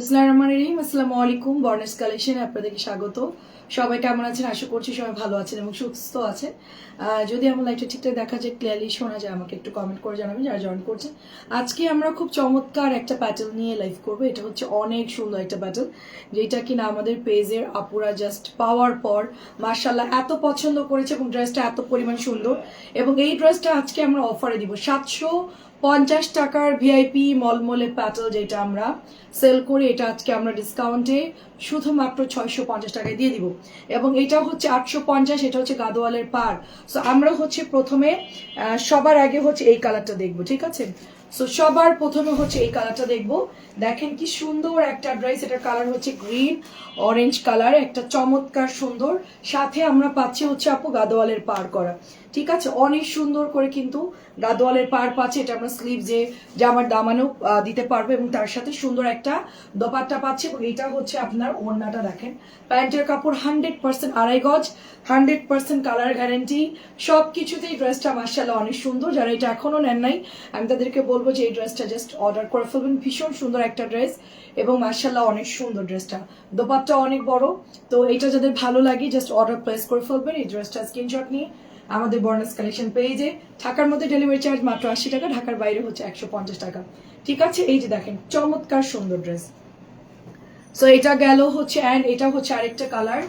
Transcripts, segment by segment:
বিসমিল্লাহির রহমানির রহিম। আসসালামু আলাইকুম। বর্নেস কালেকশনে আপনাদেরকে স্বাগত। সবাই কেমন আছেন? আশা করছি সবাই ভালো আছেন এবং সুস্থ আছেন। যদি আমার লাইটটা ঠিকঠাক দেখা যায় ক্লিয়ারলি শোনা যায়, আমাকে একটু কমেন্ট করে জানাবেন যারা জয়েন করছেন। আজকে আমরা খুব চমৎকার একটা প্যাটেল নিয়ে লাইভ করব। এটা হচ্ছে অনেক সুন্দর একটা প্যাটেল যেটা কিনা আমাদের পেজের আপুরা জাস্ট পাওয়ার পর মার্শাল্লাহ এত পছন্দ করেছে এবং ড্রেসটা এত পরিমাণ সুন্দর। এবং এই ড্রেসটা আজকে আমরা অফারে দিব। সাতশো পঞ্চাশ টাকার ভিআইপি মলমলে প্যাটেল যেটা আমরা সেল করি, এটা আজকে আমরা ডিসকাউন্টে শুধুমাত্র ছয়শো পঞ্চাশ টাকায় দিয়ে দিব। এবং এটা হচ্ছে আটশো পঞ্চাশ, এটা হচ্ছে গাদোয়ালের পার সো আমরা হচ্ছে প্রথমে সবার আগে হচ্ছে এই কালারটা দেখব, ঠিক আছে? সো সবার প্রথমে হচ্ছে এই কালারটা দেখব। দেখেন কি সুন্দর একটা ড্রেস এটার কালার হচ্ছে গ্রিন অরেঞ্জ কালার একটা চমৎকার সুন্দর। সাথে আমরা পাচ্ছি হচ্ছে আপু গাদোয়ালের পার করা। ঠিক আছে, অনেক সুন্দর করে কিন্তু গাদোয়ালের পার পাচ্ছে এটা আমরা স্লিভ যে জামার দামানো দিতে পারব এবং তার সাথে সুন্দর একটা দোপাট্টা পাচ্ছে এবং এটা হচ্ছে আপনার ওড়নাটা দেখেন। প্যান্টের কাপড় হান্ড্রেড পার্সেন্ট আড়াই গজ, হান্ড্রেড পার্সেন্ট কালার গ্যারেন্টি। সব কিছুতেই ড্রেসটা মার্শাল্লাহ অনেক সুন্দর, যারা এটা এখনও নেন নাই, আমি তাদেরকে বলব যে এই ড্রেসটা জাস্ট অর্ডার করে ফেলবেন। ভীষণ সুন্দর একটা ড্রেস এবং মার্শাল্লাহ অনেক সুন্দর ড্রেসটা। দোপাট্টা অনেক বড়, তো এটা যাদের ভালো লাগে জাস্ট অর্ডার প্লেস করে ফেলবেন। এই ড্রেসটা স্ক্রিনশট নিয়ে আমাদের বর্নাস কালেকশন পেজে ঢাকার মধ্যে ডেলিভারি চার্জ মাত্র আশি টাকা, ঢাকার বাইরে হচ্ছে একশো পঞ্চাশ টাকা। ঠিক আছে? এই যে দেখেন, চমৎকার সুন্দর ড্রেস সো এটা গেল হচ্ছে অ্যান্ড এটা হচ্ছে আরেকটা কালার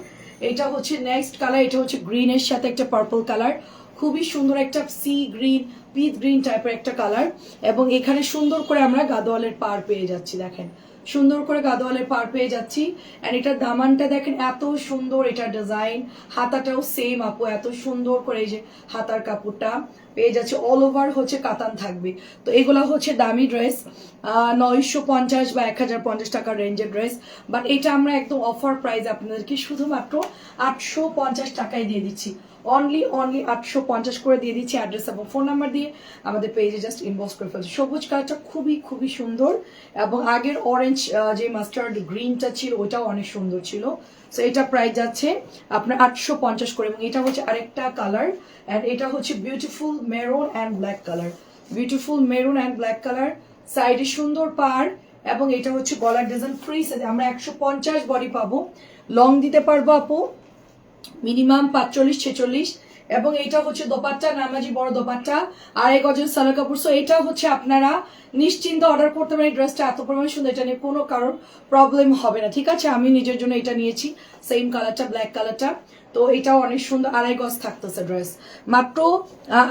এটা হচ্ছে নেক্সট কালার এটা হচ্ছে গ্রিনের সাথে একটা পার্পল কালার খুবই সুন্দর একটা সি গ্রিন পিচ গ্রিন টাইপের একটা কালার এবং এখানে সুন্দর করে আমরা গাদোয়ালের পার পেয়ে যাচ্ছি, দেখেন। সুন্দর করে গাদোয়ালের পার পেয়ে যাচ্ছি। অ্যান্ড এটার দামানটা দেখেন, এত সুন্দর এটা ডিজাইন হাতাটাও সেম আপু, এত সুন্দর করে এই যে হাতার কাপড়টা পেয়ে যাচ্ছে। অল ওভার হচ্ছে কাতান থাকবে। তো এগুলা হচ্ছে দামি ড্রেস নয়শো পঞ্চাশ বা এক হাজার পঞ্চাশ টাকার রেঞ্জের ড্রেস বাট এটা আমরা একদম অফার প্রাইস আপনাদেরকে শুধুমাত্র আটশো পঞ্চাশ টাকায় দিয়ে দিচ্ছি। অনলি অনলি আটশো পঞ্চাশ করে দিয়ে দিচ্ছি অ্যাড্রেস এবং ফোন নাম্বার দিয়ে। আমাদের পেজে জাস্ট ইনবক্স করে ফেলছি। সবুজ কালারটা খুবই খুবই সুন্দর এবং আগের অরেঞ্জ যে মাস্টার্ড গ্রিনটা ছিল, ওটাও অনেক সুন্দর ছিল। সো এটা প্রাইস যাচ্ছে আপনার আটশো পঞ্চাশ করে এবং এটা হচ্ছে আরেকটা কালার অ্যান্ড এটা হচ্ছে beautiful maroon and black colour beautiful maroon and black colour সাইডে সুন্দর পার এবং এটা হচ্ছে গলার ডিজাইন ফ্রি আমরা একশো পঞ্চাশ বডি পাবো। লং দিতে পারব আপু। মিনিমাম পাঁচচল্লিশ, ছেচল্লিশ। এবং এটা হচ্ছে দোপাট্টা নামাজি বড় দোপাট্টা। আর এক অজন সালোয়ার কাপুর। সো এটা হচ্ছে আপনারা নিশ্চিন্ত অর্ডার করতে পারেন ড্রেসটা এত পরিমাণ সুন্দর, এটা নিয়ে কোনো কারোর প্রবলেম হবে না। ঠিক আছে? আমি নিজের জন্য এটা নিয়েছি। সেম কালারটা ব্ল্যাক কালারটা তো এটাও অনেক সুন্দর। আড়াই গজ থাকতেছে ড্রেস মাত্র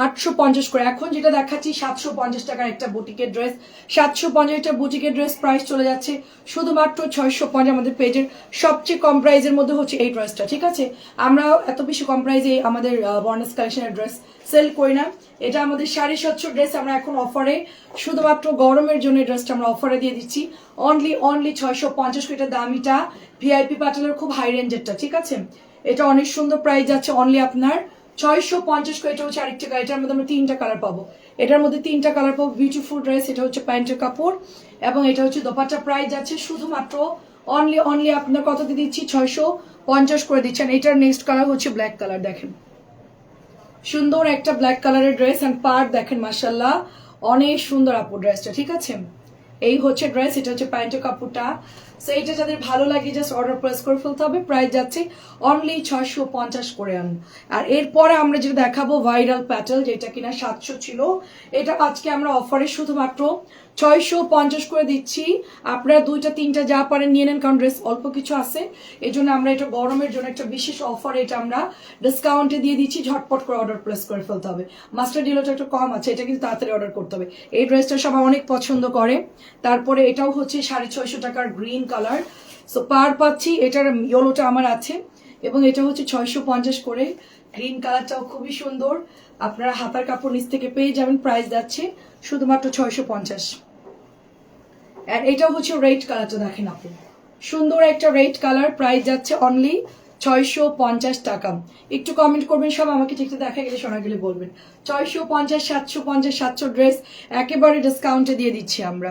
আটশো পঞ্চাশ করে। এখন যেটা দেখাচ্ছি, সাতশো পঞ্চাশ টাকার একটা বুটিকের ড্রেস সাতশো পঞ্চাশটা বুটিকের ড্রেস প্রাইস চলে যাচ্ছে শুধুমাত্র ছয়শো পঞ্চাশ আমাদের পেজের সবচেয়ে কম প্রাইজের মধ্যে হচ্ছে এই ড্রেসটা ঠিক আছে? আমরা এত বেশি কম প্রাইজে আমাদের বর্ণাস কালেকশনের ড্রেস সেল করি না। এটা আমাদের সাড়ে সাতশো ড্রেস আমরা এখন অফারে। শুধুমাত্র গরমের জন্য ড্রেসটা আমরা অফারে দিয়ে দিচ্ছি। অনলি অনলি ছয়শো পঞ্চাশ করে দামিটা ভিআইপি প্যাটেলের খুব হাই রেঞ্জেরটা ঠিক আছে? এটা অনেক সুন্দর প্রাইস যাচ্ছে অনলি আপনার ছয়শো পঞ্চাশ করে এটা হচ্ছে আরেকটা কালার এটার মধ্যে আমরা তিনটা কালার পাবো। এটার মধ্যে তিনটা কালার পাবো বিউটিফুল ড্রেস এটা হচ্ছে প্যান্টের কাপড় এবং এটা হচ্ছে দোপাট্টা প্রাইস যাচ্ছে শুধুমাত্র অনলি অনলি আপনার কততে দিচ্ছি? ছয়শো পঞ্চাশ করে দিচ্ছেন। এটার নেক্সট কালার হচ্ছে ব্ল্যাক কালার দেখেন। সুন্দর একটা ব্ল্যাক কালারের ড্রেস অ্যান্ড পার্ট দেখেন মাসাল্লাহ অনেক সুন্দর আপু ড্রেসটা ঠিক আছে? এই হচ্ছে ড্রেস এটা হচ্ছে প্যান্টের কাপড়টা। সো এইটা যাদের ভালো লাগে জাস্ট অর্ডার প্রেস করে ফেলতে হবে। প্রাইস যাচ্ছে অনলি ছয়শো পঞ্চাশ করে আন আর এরপরে আমরা যেটা দেখাবো ভাইরাল প্যাটেল যেটা কিনা সাতশো ছিল। এটা আজকে আমরা অফারে শুধুমাত্র ছয়শো পঞ্চাশ করে দিচ্ছি। আপনারা দুইটা, তিনটা যা পারেন নিয়ে নেন, কারণ ড্রেস অল্প কিছু আছে। এই জন্য আমরা এটা গরমের জন্য একটা বিশেষ অফার এটা আমরা ডিসকাউন্টে দিয়ে দিচ্ছি। ঝটপট করে অর্ডার প্লেস করে ফেলতে হবে। মাস্টার ডিলোটা একটু কম আছে, এটা কিন্তু তাড়াতাড়ি অর্ডার করতে হবে। এই ড্রেসটা সবাই অনেক পছন্দ করে। তারপরে এটাও হচ্ছে সাড়ে ছয়শো টাকার গ্রিন কালার সো পার পাচ্ছি, এটার ইয়েলোটা আমার আছে, এবং এটা হচ্ছে ছয়শো পঞ্চাশ করে। গ্রিন কালারটাও খুবই সুন্দর। আপনারা হাতার কাপড় নিচ থেকে পেয়ে যাবেন প্রাইস যাচ্ছে শুধুমাত্র ছয়শো পঞ্চাশ। এটাও হচ্ছে রেড কালারটা দেখেন আপনি। সুন্দর একটা রেড কালার প্রাইস যাচ্ছে অনলি ছয়শো পঞ্চাশ টাকা। একটু কমেন্ট করবেন, সব আমাকে ঠিক দেখা গেলে শোনা গেলে বলবেন। ছয়শো পঞ্চাশ, সাতশো পঞ্চাশ, সাতশো ড্রেস একেবারে ডিসকাউন্টে দিয়ে দিচ্ছি আমরা।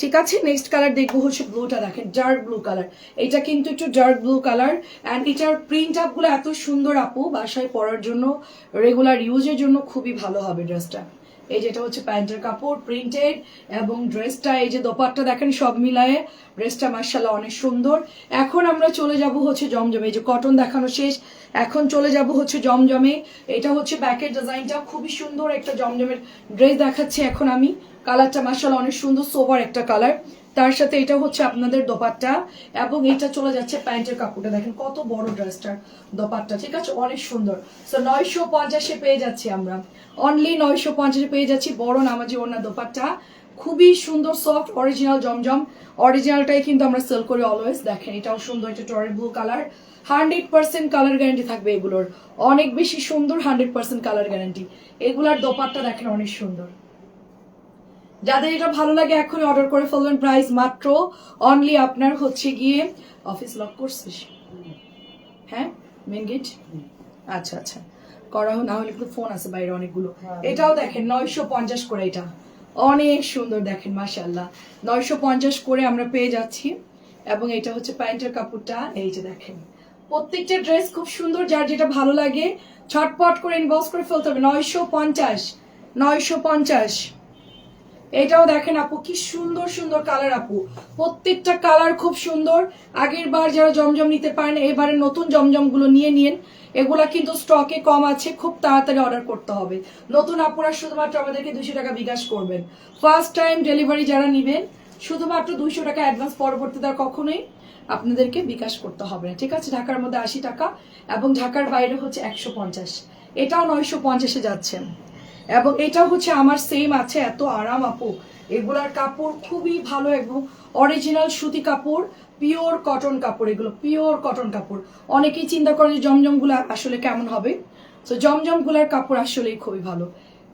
ঠিক আছে নেক্সট কালার দেখব হচ্ছে ব্লুটা দেখেন ডার্ক ব্লু কালার এটা কিন্তু একটু ডার্ক ব্লু কালার অ্যান্ড এটার প্রিন্ট আপগুলো এত সুন্দর আপু, বাসায় পরার জন্য রেগুলার ইউজের জন্য খুবই ভালো হবে ড্রেসটা এই যেটা হচ্ছে প্যান্টের কাপড় প্রিন্টেড এবং ড্রেসটা এই যে দোপারটা দেখেন সব মিলায়ে। ড্রেসটা মার্শাল্লাহ অনেক সুন্দর। এখন আমরা চলে যাব হচ্ছে জমজমে। এই যে কটন দেখানো শেষ। এখন চলে যাব হচ্ছে জমজমে। এটা হচ্ছে ব্যাকের ডিজাইনটা খুবই সুন্দর একটা জমজমের ড্রেস দেখাচ্ছি এখন আমি। কালারটা মার্শাল্লাহ অনেক সুন্দর সোভার একটা কালার তার সাথে এটা হচ্ছে আপনাদের দোপাট্টা এবং এটা চলে যাচ্ছে প্যান্টের কাপড়টা। দেখেন কত বড় ড্রেসটার দোপাট্টা, ঠিক আছে? অনেক সুন্দর। সো নয়শো পঞ্চাশে পেয়ে যাচ্ছি আমরা। অনলি নয়শো পঞ্চাশে পেয়ে যাচ্ছি বড় নামাজি ওনার দোপাট্টা। খুবই সুন্দর সফট অরিজিনাল জমজম। অরিজিনালটাই কিন্তু আমরা সেল করি অলওয়েজ দেখেন, এটাও সুন্দর, এটা টরে blue colour hundred percent colour guarantee থাকবে এগুলোর। অনেক বেশি সুন্দর, হান্ড্রেড পার্সেন্ট কালার গ্যারান্টি এগুলার দোপাট্টা দেখেন অনেক সুন্দর। যাদের এটা ভালো লাগে এখনই অর্ডার করে ফেলবেন প্রাইস মাত্র অনলি আপনার হচ্ছে গিয়ে অফিস লক করছিস হ্যাঁ? মেন গেট আচ্ছা আচ্ছা। করা হোক না হলে কিন্তু ফোন আছে বাইরে অনেকগুলো। এটাও দেখেন নয়শো পঞ্চাশ করে এটা। অনেক সুন্দর দেখেন মাশাল্লাহ নয়শো পঞ্চাশ করে আমরা পেয়ে যাচ্ছি। এবং এটা হচ্ছে প্যান্টের কাপড়টা এই যে দেখেন। প্রত্যেকটা ড্রেস খুব সুন্দর যার যেটা ভালো লাগে ছটপট করে ইনবক্স করে ফেলতে হবে। নয়শো পঞ্চাশ নয়শো পঞ্চাশ। এটাও দেখেন আপু, কি সুন্দর সুন্দর কালার আপু। প্রত্যেকটা কালার খুব সুন্দর। আগের বার যারা জমজম নিতে পারেন, এবারে নতুন জমজমগুলো নিয়ে নিন। এগুলা কিন্তু স্টকে কম আছে, খুব তাড়াতাড়ি অর্ডার করতে হবে। নতুন আপুরা শুধুমাত্র আমাদেরকে দুশো টাকা বিকাশ করবেন। ফার্স্ট টাইম ডেলিভারি যারা নিবেন, শুধুমাত্র দুইশো টাকা অ্যাডভান্স পরবর্তীতে আর কখনোই আপনাদেরকে বিকাশ করতে হবে না। ঠিক আছে? ঢাকার মধ্যে আশি টাকা এবং ঢাকার বাইরে হচ্ছে একশো পঞ্চাশ। এটাও নয়শো পঞ্চাশে যাচ্ছে এবং এটা হচ্ছে আমার সেম আছে, এত আরাম আপু। এগুলার কাপড় খুবই ভালো এবং অরিজিনাল সুতি কাপড় পিওর কটন কাপড়, এগুলো পিওর কটন কাপড়। অনেকেই চিন্তা করে যে জমজমগুলা আসলে কেমন হবে। তো জমজমগুলার কাপড় আসলেই খুবই ভালো।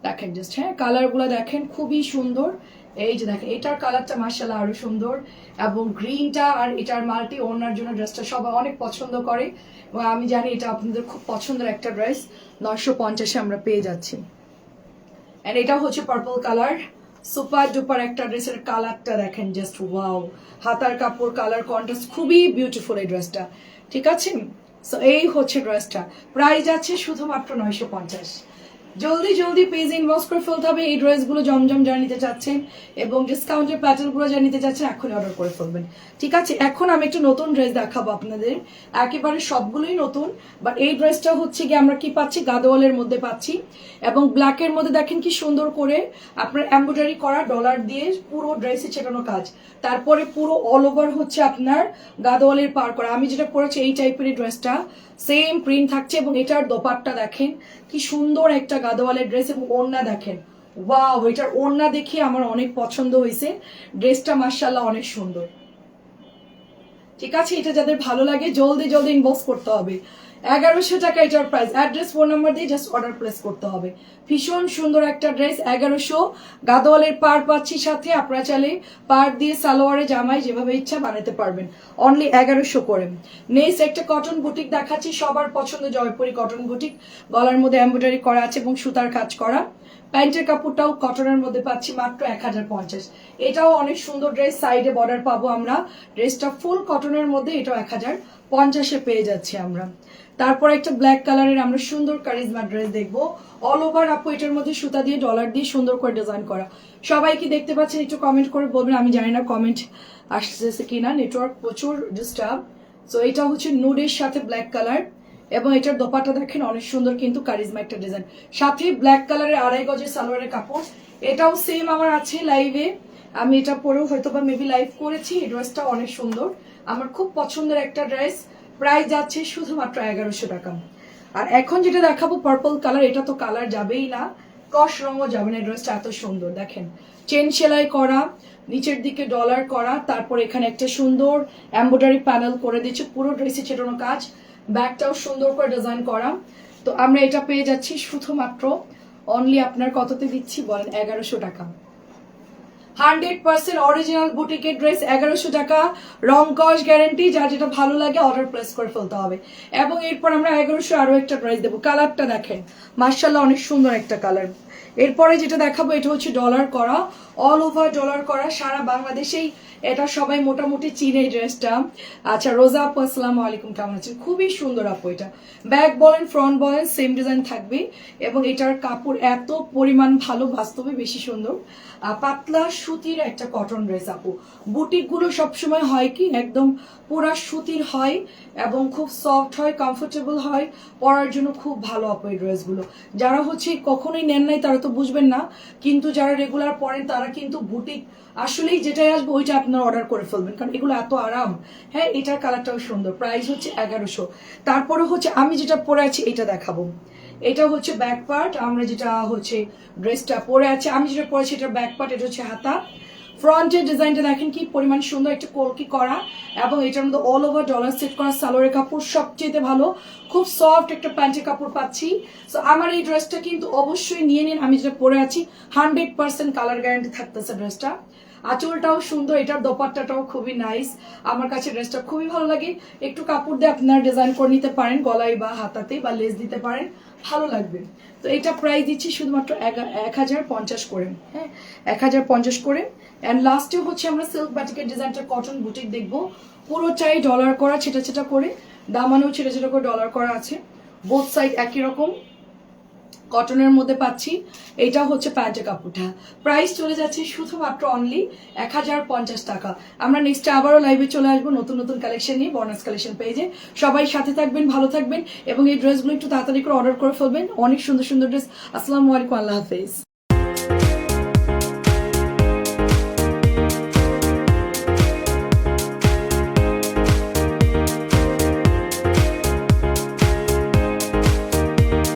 দেখেন জাস্ট হ্যাঁ কালারগুলো দেখেন খুবই সুন্দর। এই যে দেখেন, এটার কালারটা মার্শাল্লাহ আরও সুন্দর। এবং গ্রিনটা আর এটার মাল্টি ওনার জন্য ড্রেসটা সবাই অনেক পছন্দ করে। এবং আমি জানি এটা আপনাদের খুব পছন্দের একটা ড্রেস নয়শো পঞ্চাশে আমরা পেয়ে যাচ্ছি। এন্ড এটা হচ্ছে পার্পল কালার সুপার ডুপার একটা ড্রেসের কালারটা দেখেন জাস্ট ওয়াও হাতার কাপড় কালার কন্ট্রাস্ট খুবই বিউটিফুল এই ড্রেসটা ঠিক আছে? সো এই হচ্ছে ড্রেসটা প্রাইস আছে শুধুমাত্র নয়শো পঞ্চাশ। জলদি জলদি পেজ ইনবক্স করে ফেলতে হবে। এই ড্রেসগুলো জমজম যারা নিতে চাচ্ছেন এবং ডিসকাউন্টের প্যাটার্নগুলো যারা নিতে চাচ্ছেন, এখনই অর্ডার করে ফেলবেন। ঠিক আছে, এখন আমি একটা নতুন ড্রেস দেখাবো আপনাদের। একেবারে সবগুলোই নতুন বাট এই ড্রেসটা হচ্ছে কি আমরা কি পাচ্ছি? গাদোয়ালের মধ্যে পাচ্ছি। এবং ব্ল্যাকের মধ্যে দেখেন কি সুন্দর করে আপনার এমব্রয়ডারি করা ডলার দিয়ে পুরো ড্রেসে ছেটানো কাজ। তারপরে পুরো অল ওভার হচ্ছে আপনার গাদোয়ালের পার করা। আমি যেটা করেছি, এই টাইপের ড্রেসটা সেম প্রিন্ট থাকছে এবং এটার দোপারটা দেখেন। কি সুন্দর একটা গাদোয়ালের ড্রেস এবং ওড়না দেখেন। ওয়াও এটার ওড়না দেখে আমার অনেক পছন্দ হয়েছে। ড্রেসটা মার্শাল্লাহ অনেক সুন্দর। ঠিক আছে, এটা যাদের ভালো লাগে, জলদি জলদি ইনবক্স করতে হবে। এগারোশো টাকা এটার প্রাইস অ্যাড্রেস ফোন নাম্বার দিয়ে জাস্ট অর্ডার প্লেস করতে হবে। ভীষণ সুন্দর একটা ড্রেস এগারোশো। গাদোয়ালের পার পাচ্ছি সাথে, আপনারা চাইলে পার দিয়ে সালোয়ারে জামাই যেভাবে ইচ্ছা বানাতে পারবেন। অনলি এগারোশো করে। নেক্সট একটা কটন বুটিক দেখাচ্ছি, সবার পছন্দ জয়পুরি কটন বুটিক গলার মধ্যে এমব্রয়ডারি করা আছে এবং সুতার কাজ করা। প্যান্টের কাপড়টাও কটনের মধ্যে পাচ্ছি মাত্র এক হাজার পঞ্চাশ। এটাও অনেক সুন্দর ড্রেস সাইডে বর্ডার পাবো আমরা। ড্রেসটা ফুল কটনের মধ্যে এটাও এক হাজার পঞ্চাশে পেয়ে যাচ্ছি আমরা। তারপর একটা ব্ল্যাক কালারের আমরা সুন্দর কারিজমা ড্রেস দেখব। অল ওভার আপু, এটার মধ্যে সুতা দিয়ে ডলার দিয়ে সুন্দর করে ডিজাইন করা। সবাই কি দেখতে পাচ্ছেন একটু কমেন্ট করে বলবেন? আমি জানি না কমেন্ট আসতেছে কিনা। নেটওয়ার্ক প্রচুর ডিস্টার্ব সো এটা হচ্ছে নুডের সাথে ব্ল্যাক কালার এবং এটার দোপাটা দেখেন, অনেক সুন্দর কিন্তু কারিজমা একটা ডিজাইন সাথে ব্ল্যাক কালারের আড়াই গজের সালোয়ারের কাপড়। এটাও সেম আমার আছে লাইভে আমি এটা পরেও হয়তো বা মেবি লাইভ করেছি। এই ড্রেসটা অনেক সুন্দর। আমার খুব পছন্দের একটা ড্রেস প্রাইস যাচ্ছে শুধুমাত্র এগারোশো টাকা। আর এখন যেটা দেখাবো পার্পল কালার এটা তো কালার যাবেই না। কস রঙও যাবে না ড্রেসটা এত সুন্দর। দেখেন চেন সেলাই করা, নিচের দিকে ডলার করা, তারপর এখানে একটা সুন্দর এম্ব্রয়ডারি প্যানেল করে দিচ্ছে। পুরো ড্রেসে ছেটানো কাজ। ব্যাগটাও সুন্দর করে ডিজাইন করা। তো আমরা এটা পেয়ে যাচ্ছি শুধুমাত্র অনলি আপনার কততে দিচ্ছি বলেন, এগারোশো টাকা। হান্ড্রেড পার্সেন্ট অরিজিনাল বুটিকের ড্রেস এগারোশো টাকা। রং কস গ্যারেন্টি যা যেটা ভালো লাগে অর্ডার প্লেস করে ফেলতে হবে। এবং এরপর আমরা এগারোশো আরও একটা ড্রেস দেবো। কালারটা দেখেন। মার্শাল্লাহ অনেক সুন্দর একটা কালার এরপরে যেটা দেখাবো, এটা হচ্ছে ডলার করা। অল ওভার ডলার করা, সারা বাংলাদেশেই এটা সবাই মোটামুটি চিনে এই ড্রেসটা আচ্ছা রোজা আপু, আসসালামু আলাইকুম, কেমন আছেন? খুবই সুন্দর আপু এটা। ব্যাক বলেন ফ্রন্ট বলেন সেম ডিজাইন থাকবে। এবং এটার কাপড় এত পরিমাণ ভালো, বাস্তবে বেশি সুন্দর। পাতলা সুতির একটা কটন ড্রেস আপু। বুটিকগুলো সবসময় হয় কি, একদম পুরা সুতির হয় এবং খুব সফট হয় কমফোর্টেবল হয়। পরার জন্য খুব ভালো আপু এই ড্রেসগুলো যারা হচ্ছে কখনোই নেন নাই, তারা তো বুঝবেন না, কিন্তু যারা রেগুলার পরেন তারা কিন্তু বুটিক আসলেই যেটাই আসবে ওইটা আপনারা অর্ডার করে ফেলবেন, কারণ এগুলো এত আরাম। হ্যাঁ এটার কালারটাও সুন্দর প্রাইস হচ্ছে এগারোশো। তারপরে হচ্ছে আমি যেটা পরে আছি এটা দেখাবো। এটা হচ্ছে ব্যাক পার্ট আমরা যেটা হচ্ছে ড্রেসটা পরে আছে, আমি যেটা পরেছি এটা ব্যাক পার্ট এটা হচ্ছে হাতা। ফ্রন্টের ডিজাইনটা দেখেন কি পরিমাণ সুন্দর একটা কলকি করা এবং এটার মধ্যে অল ওভার ডলার সেট করা সালোয়ারের কাপড় সবচেয়ে ভালো। খুব সফট একটা প্যান্টের কাপড় পাচ্ছি। সো আমার এই ড্রেসটা কিন্তু অবশ্যই নিয়ে নিন। আমি যেটা পরে আছি হান্ড্রেড পার্সেন্ট কালার গ্যারান্টি থাকতেছে ড্রেসটা আঁচলটাও সুন্দর, এটার দোপাট্টাটাও খুবই নাইস আমার কাছে ড্রেসটা খুবই ভালো লাগে। একটু কাপড় দিয়ে আপনারা ডিজাইন করে নিতে পারেন, গলায় বা হাতাতে বা লেস দিতে পারেন। ভালো লাগবে। তো এটা প্রাইস দিচ্ছি শুধুমাত্র এক হাজার পঞ্চাশ করে। হ্যাঁ এক হাজার পঞ্চাশ করে। অ্যান্ড লাস্টে হচ্ছে আমরা সিল্ক ব্যাটিকের ডিজাইনটা কটন বুটিক দেখব। পুরোটাই ডলার করা ছেটা ছেটা করে। দামানেও ছেটা ছেটা করে ডলার করা আছে। বোথ সাইড একই রকম। কটনের মধ্যে পাচ্ছি। এটা হচ্ছে প্যান্টের কাপড়টা। প্রাইস চলে যাচ্ছে শুধুমাত্র অনলি এক হাজার পঞ্চাশ টাকা। আমরা নেক্সট আবারও লাইভে চলে আসব নতুন নতুন কালেকশন নিয়ে বর্নাস কালেকশন পেজে সবাই সাথে থাকবেন, ভালো থাকবেন এবং এই ড্রেসগুলো একটু তাড়াতাড়ি করে অর্ডার করে ফেলবেন। অনেক সুন্দর সুন্দর ড্রেস আসসালামু আলাইকুম, আল্লাহ হাফেজ।